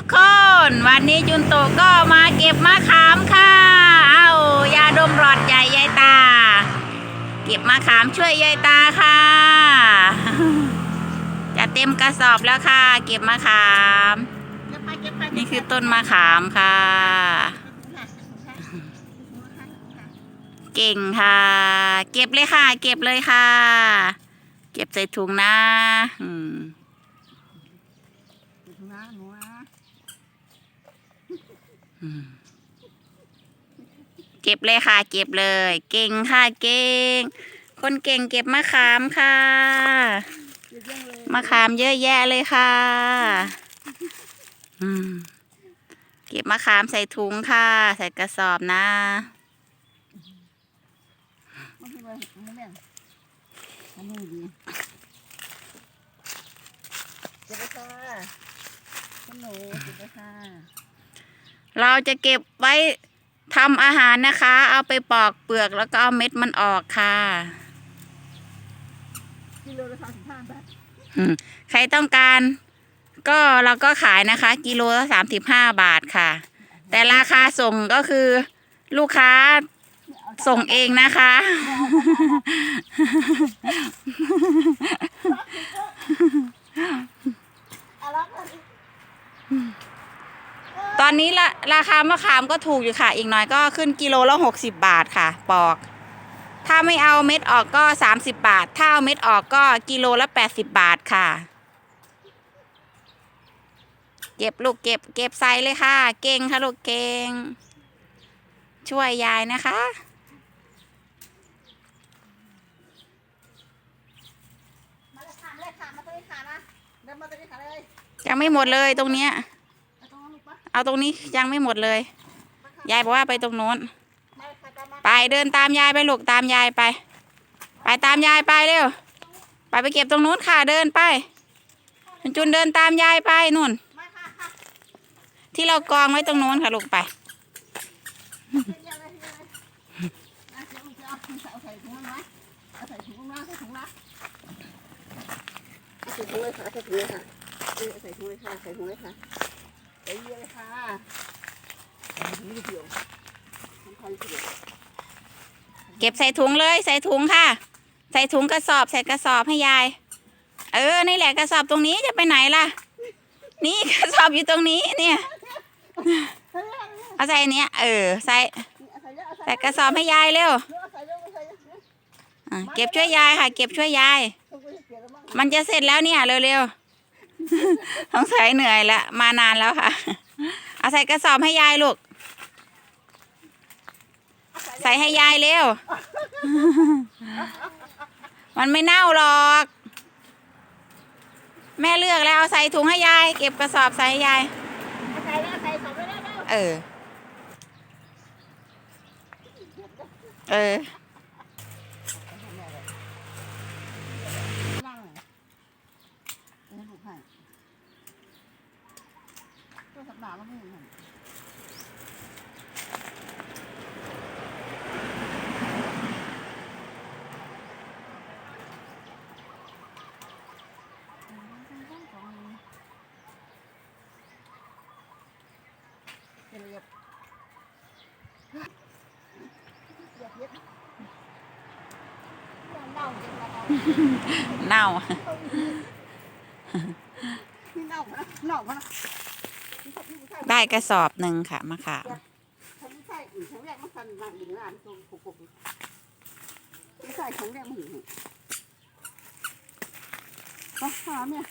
ทุกคน วันนี้จุนโตะก็มาเก็บมะขามค่ะ เอายาดมหลอดใหญ่ยายตา เก็บมะขามช่วยยายตาค่ะ จะเต็มกระสอบแล้วค่ะ เก็บมะขามเก็บไปเก็บไปนี่คือต้นมะขามค่ะ เก่งค่ะ เก็บเลยค่ะ เก็บเลยค่ะ เก็บใส่ถุงนะอืม นะหนูนะ เก็บเลยค่ะ เก็บเลย เก่งค่ะเก่ง คนเก่งเก็บมะขามค่ะมะขามเยอะแยะเลยค่ะ อืมเก็บมะขามใส่ถุงค่ะ ใส่กระสอบนะ เก็บไปค่ะคุณหนูเก็บไปค่ะ เราจะเก็บไว้ทำอาหารนะคะ เอาไปปอกเปลือกแล้วก็เอาเม็ดมันออกค่ะกิโลละสามสิบห้าบาทอืมใครต้องการ ก็เราก็ขายนะคะ กิโลละสามสิบห้าบาทค่ะ แต่ราคาส่งก็คือลูกค้าส่งเองนะคะเอาละค่ะ ต อนนี้ละราคามะขามก็ถูกอยู่ค่ะ อีกหน่อยก็ขึ้นกิโลละหกสิบบาทค่ะ ปอก ถ้าไม่เอาเม็ดออกก็สามสิบบาท ถ้าเอาเม็ดออกก็กิโลละแปดสิบบาทค่ะ เก็บลูกเก็บ เก็บใส่เลยค่ะ เก่งค่ะลูกเก่ง ช่วยยายนะคะมาเลยค่ะมาเลยค่ะมาตัวนี้ค่ะนะเดินมาตัวนี้ค่ะเลยยังไม่หมดเลยตรงเนี้ย เอาตรงนี้ยังไม่หมดเลย ยายบอกว่าไปตรงโน้น ไปเดินตามยายไปลูกตามยายไป ไปตามยายไปเร็ว ไปไปเก็บตรงโน้นค่ะเดินไปจุนเดินตามยายไปนู่น ที่เรากองไว้ตรงโน้นค่ะลูกไป ใส่ถุงนไหมเอาใส่ถุงนะใส่ถุงนะเอาใส่ถุงเลยค่ะใส่ถุงเลยค่ะใส่ถุงเลยค่ะใส่ถุงเลยค่ะใส่เยอะเลยค่ะใส่ถุง เก็บใส่ถุงเลย ใส่ถุงค่ะ ใส่ถุงกระสอบใส่กระสอบให้ยาย เออ นี่แหละกระสอบตรงนี้จะไปไหนล่ะ นี่กระสอบอยู่ตรงนี้เนี่ย เอาใส่เนี้ยเออ ใส่ ใส่กระสอบให้ยายเร็วเก็บช่วยยายค่ะ เก็บช่วยยาย มันจะเสร็จแล้วเนี่ยเร็วๆต้องใส่เหนื่อยล้วมานานแล้วค่ะ เอาใส่กระสอบให้ยายลูก ใส่ให้ยายเร็ว มันไม่เน่าหรอก แม่เลือกแล้วเอาใส่ถุงให้ยาย เก็บกระสอบใส่ให้ยายเอาใส่แล้วใส่สองไปแล้วแล้วเออ เออ นั่งเออลูกให้ตัวสัปดาห์แล้วไม่เห็นเรียบเรียบเรียบเน่าจริงนะ เน่าได้กระสอบหนึ่งค่ะมะขามฉันไม่ใช่อื่นฉันแรกมันหลังดึงร้ามเนี่ย